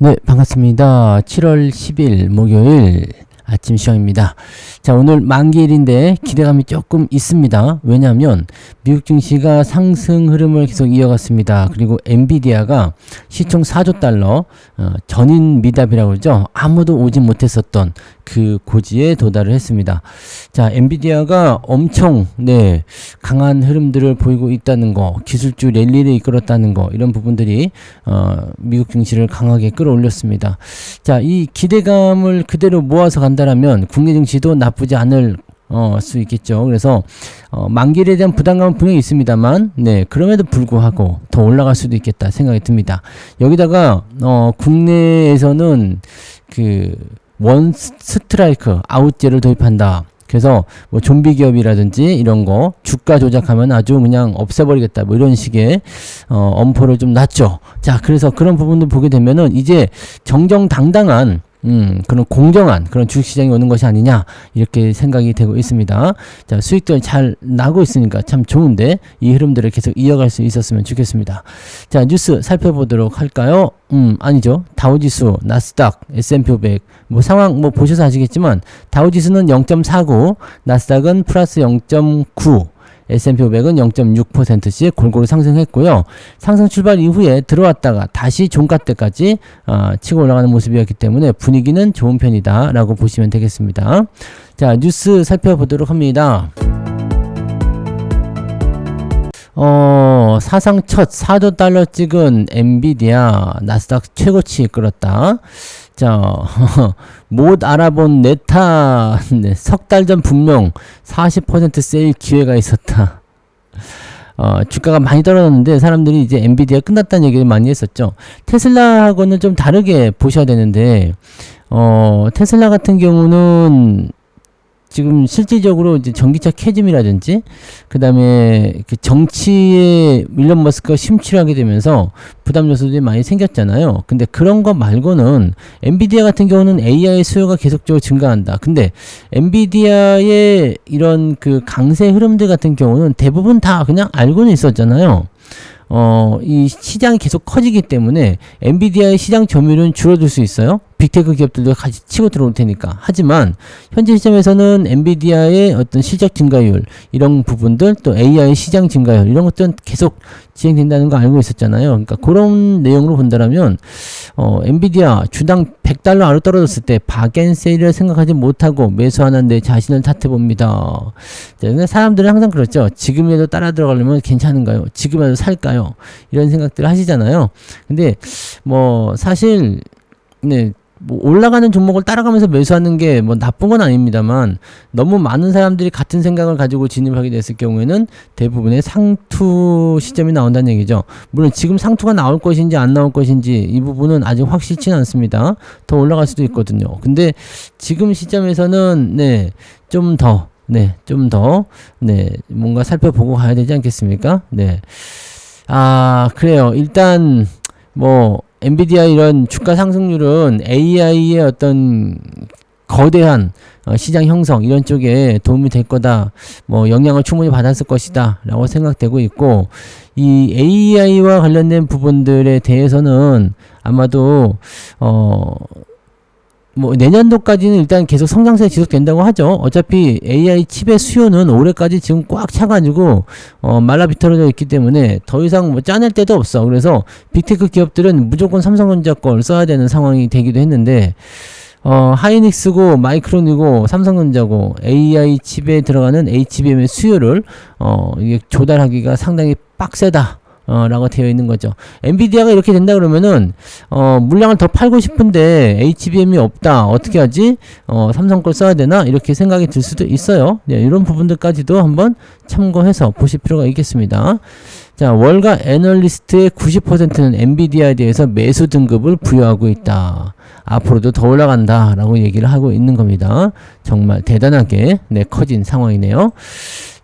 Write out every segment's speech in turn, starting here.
네, 반갑습니다. 7월 10일 목요일 아침 시황입니다. 자, 오늘 만기일인데 기대감이 조금 있습니다. 왜냐하면 미국 증시가 상승 흐름을 계속 이어갔습니다. 그리고 엔비디아가 시총 4조 달러 어, 전인 미답이라고 그러죠. 아무도 오지 못했었던 그 고지에 도달을 했습니다. 자, 엔비디아가 엄청 네 강한 흐름들을 보이고 있다는 거, 기술주 랠리를 이끌었다는 거 이런 부분들이 어, 미국 증시를 강하게 끌어올렸습니다. 자, 이 기대감을 그대로 모아서 간다라면 국내 증시도 나쁘지 않을 어, 수 있겠죠. 그래서 어, 만기일에 대한 부담감은 분명히 있습니다만, 네 그럼에도 불구하고 더 올라갈 수도 있겠다 생각이 듭니다. 여기다가 어, 국내에서는 그 원 스트라이크 아웃제를 도입한다. 그래서 뭐 좀비 기업이라든지 이런 거 주가 조작하면 아주 그냥 없애버리겠다 뭐 이런 식의 어, 엄포를 좀 놨죠. 자 그래서 그런 부분들 보게 되면은 이제 정정당당한 음, 그런 공정한 그런 주식시장이 오는 것이 아니냐 이렇게 생각이 되고 있습니다. 자 수익도 잘 나고 있으니까 참 좋은데 이 흐름들을 계속 이어갈 수 있었으면 좋겠습니다. 자 뉴스 살펴보도록 할까요? 음 아니죠 다우지수, 나스닥, S&P 500 뭐 상황 뭐 보셔서 아시겠지만 다우지수는 0.49, 나스닥은 플러스 0.9 S&P 500은 0.6%씩 골고루 상승했고요. 상승 출발 이후에 들어왔다가 다시 종가 때까지 어, 치고 올라가는 모습이었기 때문에 분위기는 좋은 편이다라고 보시면 되겠습니다. 자 뉴스 살펴보도록 합니다. 어, 사상 첫 4조 달러 찍은 엔비디아 나스닥 최고치 끌었다. 자, 못 알아본 네타 네, 석달 전 분명 40% 세일 기회가 있었다. 어, 주가가 많이 떨어졌는데 사람들이 이제 엔비디아 끝났다는 얘기를 많이 했었죠. 테슬라하고는 좀 다르게 보셔야 되는데 어, 테슬라 같은 경우는 지금 실질적으로 이제 전기차 캐즘이라든지 그다음에 그 정치에 윌런 머스크가 심취하게 되면서 부담 요소들이 많이 생겼잖아요. 근데 그런 거 말고는 엔비디아 같은 경우는 AI 수요가 계속적으로 증가한다. 근데 엔비디아의 이런 그 강세 흐름들 같은 경우는 대부분 다 그냥 알고는 있었잖아요. 어, 이 시장이 계속 커지기 때문에 엔비디아의 시장 점유율은 줄어들 수 있어요. 빅테크 기업들도 같이 치고 들어올 테니까. 하지만 현재 시점에서는 엔비디아의 어떤 실적 증가율 이런 부분들 또 AI 시장 증가율 이런 것들은 계속 진행된다는 거 알고 있었잖아요. 그러니까 그런 내용으로 본다면 어, 엔비디아 주당 100달러 아래 떨어졌을 때 바겐 세일을 생각하지 못하고 매수하는 내 자신을 탓해 봅니다. 사람들은 항상 그렇죠. 지금이라도 따라 들어가려면 괜찮은가요? 지금이라도 살까요? 이런 생각들을 하시잖아요. 근데 뭐 사실 네, 뭐 올라가는 종목을 따라가면서 매수하는 게 뭐 나쁜 건 아닙니다만 너무 많은 사람들이 같은 생각을 가지고 진입하게 됐을 경우에는 대부분의 상투 시점이 나온다는 얘기죠. 물론 지금 상투가 나올 것인지 안 나올 것인지 이 부분은 아직 확실치는 않습니다. 더 올라갈 수도 있거든요. 근데 지금 시점에서는 네, 좀 더, 네, 좀 더, 네, 뭔가 살펴보고 가야 되지 않겠습니까? 네. 아, 그래요. 일단, 뭐, 엔비디아 이런 주가 상승률은 AI의 어떤 거대한 어, 시장 형성 이런 쪽에 도움이 될 거다. 뭐 영향을 충분히 받았을 것이다라고 생각되고 있고 이 AI와 관련된 부분들에 대해서는 아마도 어 뭐 내년도까지는 일단 계속 성장세 지속된다고 하죠. 어차피 AI 칩의 수요는 올해까지 지금 꽉 차가지고 어, 말라비틀어져 있기 때문에 더 이상 뭐 짜낼 데도 없어. 그래서 빅테크 기업들은 무조건 삼성전자 걸 써야 되는 상황이 되기도 했는데 어, 하이닉스고 마이크론이고 삼성전자고 AI 칩에 들어가는 HBM의 수요를 어, 이게 조달하기가 상당히 빡세다. 어, 라고 되어 있는 거죠. 엔비디아가 이렇게 된다 그러면은, 어, 물량을 더 팔고 싶은데 HBM이 없다. 어떻게 하지? 어, 삼성 걸 써야 되나? 이렇게 생각이 들 수도 있어요. 네, 이런 부분들까지도 한번 참고해서 보실 필요가 있겠습니다. 자, 월가 애널리스트의 90%는 엔비디아에 대해서 매수 등급을 부여하고 있다. 앞으로도 더 올라간다. 라고 얘기를 하고 있는 겁니다. 정말 대단하게, 네, 커진 상황이네요.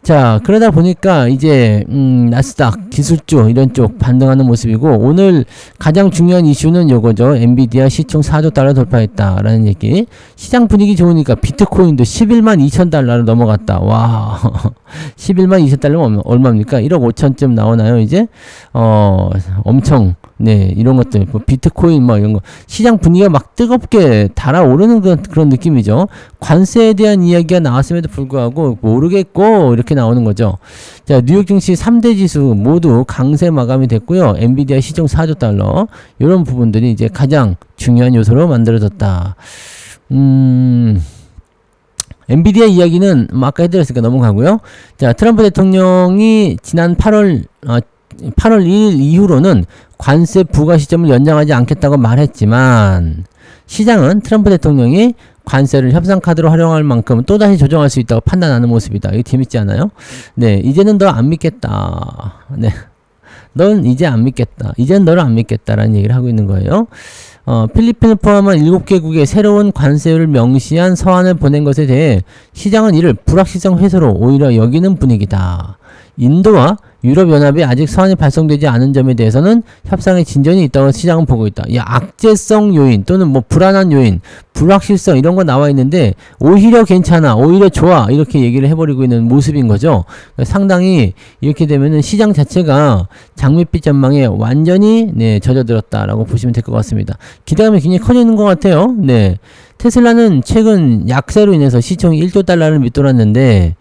자, 그러다 보니까 이제 음, 나스닥 기술주 이런 쪽 반등하는 모습이고 오늘 가장 중요한 이슈는 요거죠. 엔비디아 시총 4조 달러 돌파했다라는 얘기. 시장 분위기 좋으니까 비트코인도 11만 2천 달러를 넘어갔다. 와. 11만 2천 달러면 얼마입니까? 1억 5천쯤 나오나요, 이제? 어, 엄청 네, 이런 것들, 뭐 비트코인 뭐 이런 거 시장 분위기가 막 뜨겁게 달아오르는 그런, 그런 느낌이죠. 관세에 대한 이야기가 나왔음에도 불구하고 모르겠고 이렇게 나오는 거죠. 자, 뉴욕 증시 3대 지수 모두 강세 마감이 됐고요. 엔비디아 시총 4조 달러 이런 부분들이 이제 가장 중요한 요소로 만들어졌다. 음. 엔비디아 이야기는 뭐 아까 해드렸으니까 넘어가고요. 자, 트럼프 대통령이 지난 8월 어, 8월 1일 이후로는 관세 부과 시점을 연장하지 않겠다고 말했지만 시장은 트럼프 대통령이 관세를 협상 카드로 활용할 만큼 또다시 조정할 수 있다고 판단하는 모습이다. 이거 재밌지 않아요? 네, 이제는 너 안 믿겠다. 네. 넌 이제 안 믿겠다. 이젠 너를 안 믿겠다라는 얘기를 하고 있는 거예요. 어, 필리핀을 포함한 7개국의 새로운 관세를 명시한 서한을 보낸 것에 대해 시장은 이를 불확실성 회수로 오히려 여기는 분위기다. 인도와 유럽연합이 아직 서한이 발송되지 않은 점에 대해서는 협상에 진전이 있다고 시장은 보고 있다. 이 악재성 요인 또는 뭐 불안한 요인, 불확실성 이런 거 나와 있는데 오히려 괜찮아, 오히려 좋아 이렇게 얘기를 해버리고 있는 모습인 거죠. 상당히 이렇게 되면은 시장 자체가 장밋빛 전망에 완전히 네 젖어들었다라고 보시면 될 것 같습니다. 기대감이 굉장히 커지는 것 같아요. 네. 테슬라는 최근 약세로 인해서 시총이 1조 달러를 밑돌았는데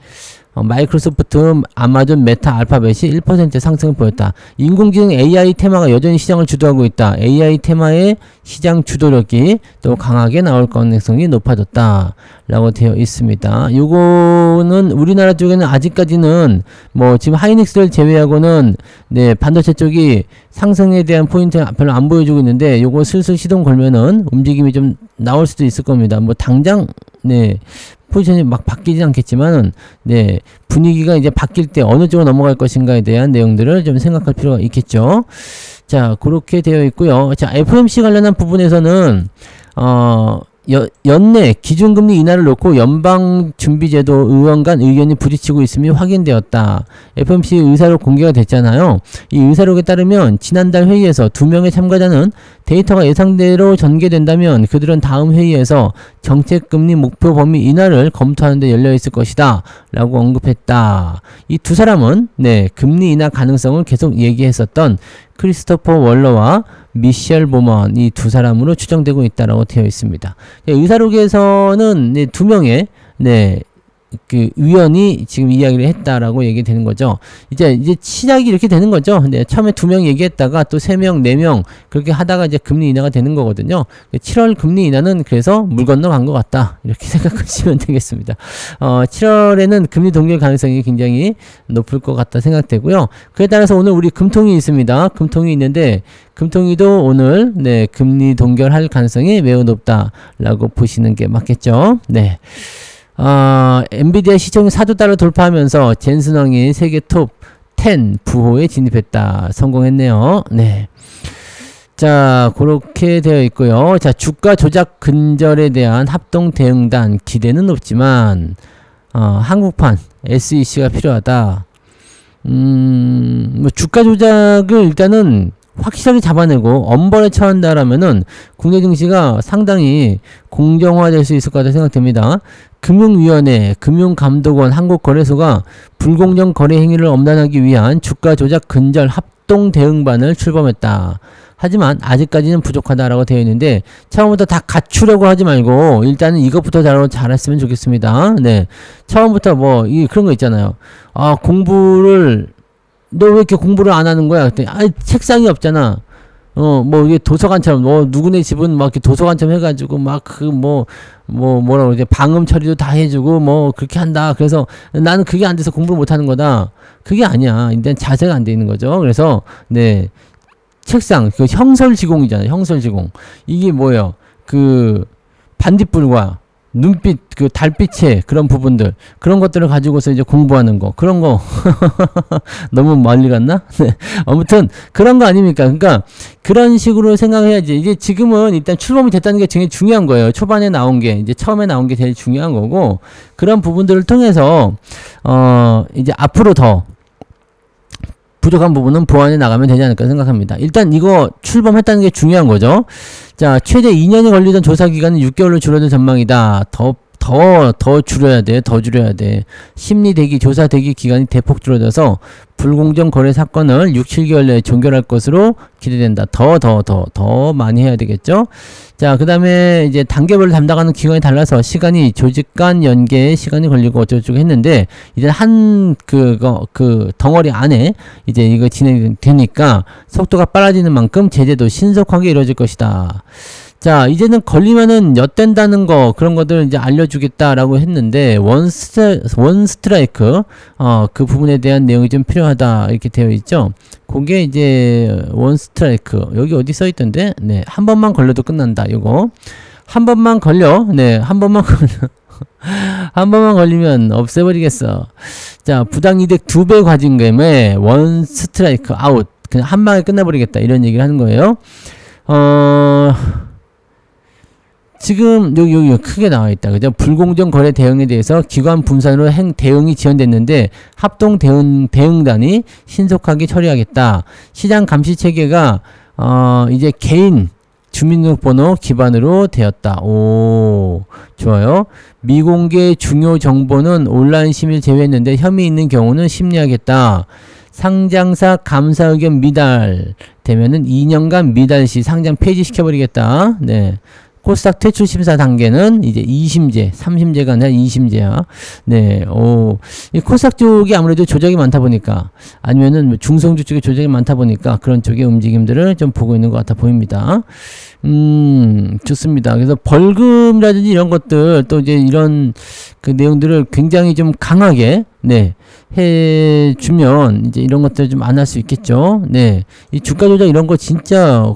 어, 마이크로소프트, 아마존, 메타, 알파벳이 1% 상승을 보였다. 인공지능 AI 테마가 여전히 시장을 주도하고 있다. AI 테마의 시장 주도력이 또 강하게 나올 가능성이 높아졌다. 라고 되어 있습니다. 요거는 우리나라 쪽에는 아직까지는 뭐 지금 하이닉스를 제외하고는 네, 반도체 쪽이 상승에 대한 포인트 별로 안 보여주고 있는데 요거 슬슬 시동 걸면은 움직임이 좀 나올 수도 있을 겁니다. 뭐 당장 네, 포지션이 막 바뀌지 않겠지만은 네 분위기가 이제 바뀔 때 어느 쪽으로 넘어갈 것인가에 대한 내용들을 좀 생각할 필요가 있겠죠. 자 그렇게 되어 있고요. 자 FOMC 관련한 부분에서는 어 여, 연내 기준금리 인하를 놓고 연방준비제도 의원 간 의견이 부딪히고 있음이 확인되었다. FOMC 의사록 공개가 됐잖아요. 이 의사록에 따르면 지난달 회의에서 두 명의 참가자는 데이터가 예상대로 전개된다면 그들은 다음 회의에서 정책금리 목표 범위 인하를 검토하는 데 열려 있을 것이다. 라고 언급했다. 이 두 사람은 네, 금리 인하 가능성을 계속 얘기했었던 크리스토퍼 월러와 미셸 보먼 이 두 사람으로 추정되고 있다라고 되어 있습니다. 네, 의사록에서는 네, 두 명의 네, 그 위원이 지금 이야기를 했다라고 얘기되는 거죠. 이제 이제 시작이 이렇게 되는 거죠. 네, 처음에 두 명 얘기했다가 또 세 명, 네 명 그렇게 하다가 이제 금리 인하가 되는 거거든요. 7월 금리 인하는 그래서 물 건너 간 것 같다 이렇게 생각하시면 되겠습니다. 어, 7월에는 금리 동결 가능성이 굉장히 높을 것 같다 생각되고요. 그에 따라서 오늘 우리 금통이 있습니다. 금통이 있는데 금통이도 오늘 네 금리 동결할 가능성이 매우 높다라고 보시는 게 맞겠죠. 네. 어, 엔비디아 시총이 4조 달러 돌파하면서 젠슨왕이 세계 톱 10 부호에 진입했다. 성공했네요. 네. 자, 그렇게 되어 있고요. 자, 주가 조작 근절에 대한 합동 대응단 기대는 없지만 어, 한국판 SEC가 필요하다. 음, 뭐 주가 조작을 일단은 확실하게 잡아내고 엄벌에 처한다라면은 국내 증시가 상당히 공정화될 수 있을 것 같다 생각됩니다. 금융위원회, 금융감독원, 한국거래소가 불공정 거래 행위를 엄단하기 위한 주가 조작 근절 합동 대응반을 출범했다. 하지만 아직까지는 부족하다라고 되어 있는데 처음부터 다 갖추려고 하지 말고 일단은 이것부터 잘 잘했으면 좋겠습니다. 네, 처음부터 뭐 이 그런 거 있잖아요. 아 공부를 너 왜 이렇게 공부를 안 하는 거야? 그랬더니 아 책상이 없잖아. 어, 뭐, 이게 도서관처럼, 뭐, 누구네 집은 막 이렇게 도서관처럼 해가지고, 막, 그, 뭐, 뭐, 뭐라 그러지, 방음 처리도 다 해주고, 뭐, 그렇게 한다. 그래서 나는 그게 안 돼서 공부를 못 하는 거다. 그게 아니야. 일단 자세가 안 돼 있는 거죠. 그래서, 네. 책상, 그 형설지공이잖아요. 형설지공. 이게 뭐예요? 그, 반딧불과, 눈빛, 그 달빛의 그런 부분들, 그런 것들을 가지고서 이제 공부하는 거, 그런 거, 너무 멀리 갔나? 네. 아무튼, 그런 거 아닙니까? 그러니까, 그런 식으로 생각해야지. 이제 지금은 일단 출범이 됐다는 게 굉장히 중요한 거예요. 초반에 나온 게, 이제 처음에 나온 게 제일 중요한 거고, 그런 부분들을 통해서, 어, 이제 앞으로 더, 부족한 부분은 보완해 나가면 되지 않을까 생각합니다. 일단 이거 출범했다는 게 중요한 거죠. 자, 최대 2년이 걸리던 조사 기간은 6개월로 줄어든 전망이다. 더 더, 더 줄여야 돼. 더 줄여야 돼. 심리 대기, 조사 대기 기간이 대폭 줄어들어서 불공정 거래 사건을 6, 7개월 내에 종결할 것으로 기대된다. 더, 더, 더, 더 많이 해야 되겠죠? 자, 그 다음에 이제 단계별로 담당하는 기관이 달라서 시간이 조직 간 연계에 시간이 걸리고 어쩌고저쩌고 했는데, 이제 한, 그거, 그 덩어리 안에 이제 이거 진행되니까 속도가 빨라지는 만큼 제재도 신속하게 이루어질 것이다. 자, 이제는 걸리면은 엿된다는 거, 그런 것들 이제 알려주겠다라고 했는데, 원, 스트, 원 스트라이크, 어, 그 부분에 대한 내용이 좀 필요하다, 이렇게 되어 있죠. 그게 이제 원 스트라이크. 여기 어디 써 있던데? 네, 한 번만 걸려도 끝난다, 요거. 한 번만 걸려. 네, 한 번만 걸려. 한 번만 걸리면 없애버리겠어. 자, 부당이득 두 배 과징금에 원 스트라이크 아웃. 그냥 한 방에 끝내버리겠다. 이런 얘기를 하는 거예요. 어, 지금 여기 여기 크게 나와 있다. 그죠? 불공정 거래 대응에 대해서 기관 분산으로 행 대응이 지연됐는데 합동 대응 대응단이 신속하게 처리하겠다. 시장 감시 체계가 어 이제 개인 주민등록번호 기반으로 되었다. 오, 좋아요. 미공개 중요 정보는 온라인 심의를 제외했는데 혐의 있는 경우는 심리하겠다. 상장사 감사 의견 미달 되면은 2년간 미달 시 상장 폐지시켜버리겠다. 네. 코스닥 퇴출 심사 단계는 이제 2심제, 3심제가 아니라 2심제야. 네, 오, 이 코스닥 쪽이 아무래도 조작이 많다 보니까 아니면은 뭐 중성주 쪽에 조작이 많다 보니까 그런 쪽의 움직임들을 좀 보고 있는 것 같아 보입니다. 음, 좋습니다. 그래서 벌금이라든지 이런 것들 또 이제 이런 그 내용들을 굉장히 좀 강하게 네, 해 주면 이제 이런 것들 좀 안 할 수 있겠죠. 네, 이 주가 조작 이런 거 진짜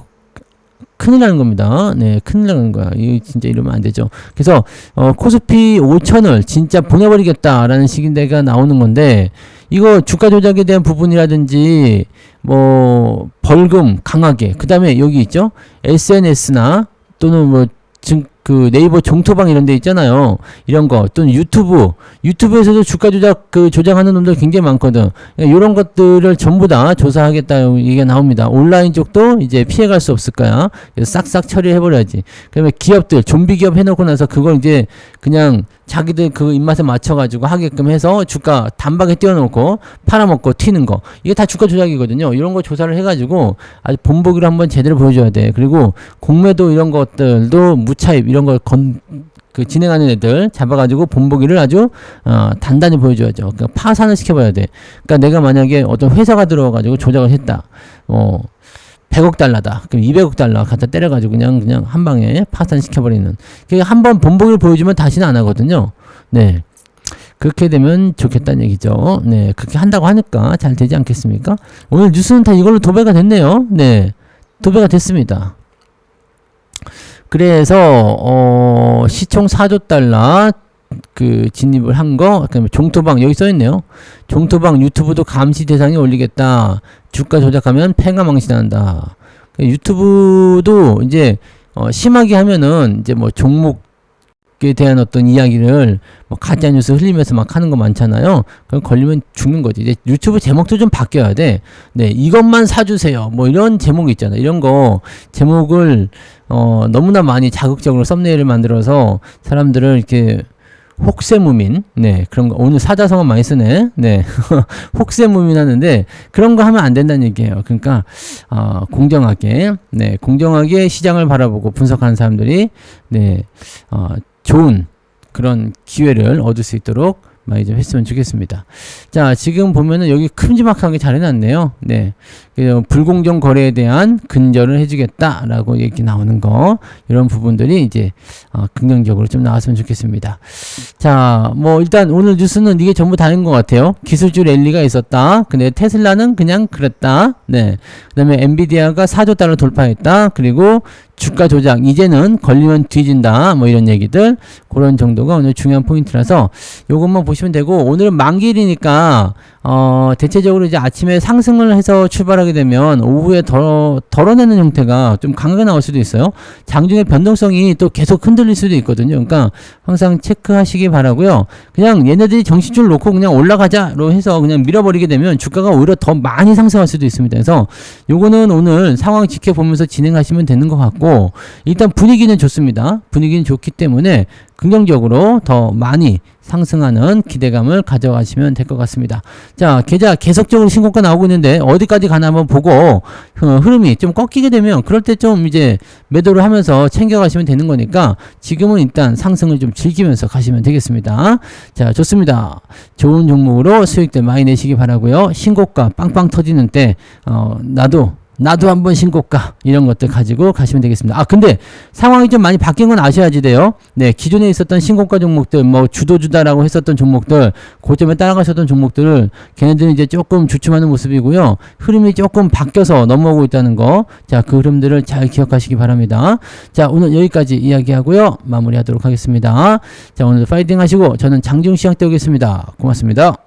큰일 나는 겁니다. 네, 큰일 나는 거야. 이 진짜 이러면 안 되죠. 그래서 어, 코스피 5천을 진짜 보내버리겠다라는 식인데가 나오는 건데 이거 주가 조작에 대한 부분이라든지 뭐 벌금 강하게 그 다음에 여기 있죠 SNS나 또는 뭐 증, 그 네이버 종토방 이런 데 있잖아요. 이런 거 또는 유튜브 유튜브에서도 주가 조작 그 조작하는 놈들 굉장히 많거든. 그러니까 이런 것들을 전부 다 조사하겠다 얘기가 나옵니다. 온라인 쪽도 이제 피해갈 수 없을 거야. 싹싹 처리해 버려야지. 그러면 기업들 좀비 기업 해놓고 나서 그걸 이제 그냥 자기들 그 입맛에 맞춰가지고 하게끔 해서 주가 단박에 띄워놓고 팔아먹고 튀는 거 이게 다 주가 조작이거든요. 이런 거 조사를 해가지고 아주 본보기를 한번 제대로 보여줘야 돼. 그리고 공매도 이런 것들도 무차입 이런 걸 건 그 진행하는 애들 잡아가지고 본보기를 아주 어, 단단히 보여줘야죠. 그러니까 파산을 시켜봐야 돼. 그러니까 내가 만약에 어떤 회사가 들어와가지고 조작을 했다. 어 100억 달러다. 그럼 200억 달러 갖다 때려가지고 그냥 그냥 한 방에 파산시켜버리는. 그게 한 번 본보기를 보여주면 다시는 안 하거든요. 네. 그렇게 되면 좋겠다는 얘기죠. 네. 그렇게 한다고 하니까 잘 되지 않겠습니까? 오늘 뉴스는 다 이걸로 도배가 됐네요. 네. 도배가 됐습니다. 그래서 어 시총 4조 달러 그 진입을 한 거, 그다음에 종토방 여기 써 있네요. 종토방 유튜브도 감시 대상에 올리겠다. 주가 조작하면 폐가 망신한다. 그 유튜브도 이제 어 심하게 하면은 이제 뭐 종목에 대한 어떤 이야기를 뭐 가짜 뉴스 흘리면서 막 하는 거 많잖아요. 그럼 걸리면 죽는 거지. 이제 유튜브 제목도 좀 바뀌어야 돼. 네, 이것만 사주세요. 뭐 이런 제목이 있잖아. 이런 거 제목을 어 너무나 많이 자극적으로 썸네일을 만들어서 사람들을 이렇게 혹세무민, 네, 그런 거, 오늘 사자성어 많이 쓰네, 네, 혹세무민 하는데, 그런 거 하면 안 된다는 얘기예요. 그러니까, 어, 공정하게, 네, 공정하게 시장을 바라보고 분석하는 사람들이, 네, 어, 좋은 그런 기회를 얻을 수 있도록 많이 좀 했으면 좋겠습니다. 자, 지금 보면은 여기 큼지막하게 잘 해놨네요. 네. 불공정 거래에 대한 근절을 해주겠다라고 얘기 나오는 거, 이런 부분들이 이제, 어, 긍정적으로 좀 나왔으면 좋겠습니다. 자, 뭐, 일단 오늘 뉴스는 이게 전부 다인 것 같아요. 기술주 랠리가 있었다. 근데 테슬라는 그냥 그랬다. 네. 그 다음에 엔비디아가 4조 달러 돌파했다. 그리고 주가 조작, 이제는 걸리면 뒤진다. 뭐 이런 얘기들. 그런 정도가 오늘 중요한 포인트라서 요것만 보시면 되고, 오늘은 만기일이니까 어, 대체적으로 이제 아침에 상승을 해서 출발하게 되면 오후에 덜, 덜어내는 형태가 좀 강하게 나올 수도 있어요. 장중에 변동성이 또 계속 흔들릴 수도 있거든요. 그러니까 항상 체크하시기 바라고요. 그냥 얘네들이 정신줄 놓고 그냥 올라가자로 해서 그냥 밀어버리게 되면 주가가 오히려 더 많이 상승할 수도 있습니다. 그래서 요거는 오늘 상황 지켜보면서 진행하시면 되는 것 같고 일단 분위기는 좋습니다. 분위기는 좋기 때문에 긍정적으로 더 많이 상승하는 기대감을 가져가시면 될 것 같습니다. 자, 계좌 계속적으로 신고가 나오고 있는데 어디까지 가나 한번 보고 어, 흐름이 좀 꺾이게 되면 그럴 때 좀 이제 매도를 하면서 챙겨가시면 되는 거니까 지금은 일단 상승을 좀 즐기면서 가시면 되겠습니다. 자, 좋습니다. 좋은 종목으로 수익들 많이 내시기 바라고요. 신고가 빵빵 터지는 때 어, 나도 나도 한번 신고가 이런 것들 가지고 가시면 되겠습니다. 아 근데 상황이 좀 많이 바뀐 건 아셔야지 돼요. 네 기존에 있었던 신고가 종목들 뭐 주도주다라고 했었던 종목들 고점에 따라가셨던 종목들을 걔네들은 이제 조금 주춤하는 모습이고요. 흐름이 조금 바뀌어서 넘어오고 있다는 거. 자 그 흐름들을 잘 기억하시기 바랍니다. 자 오늘 여기까지 이야기하고요. 마무리하도록 하겠습니다. 자 오늘도 파이팅 하시고 저는 장중 시장 때 오겠습니다. 고맙습니다.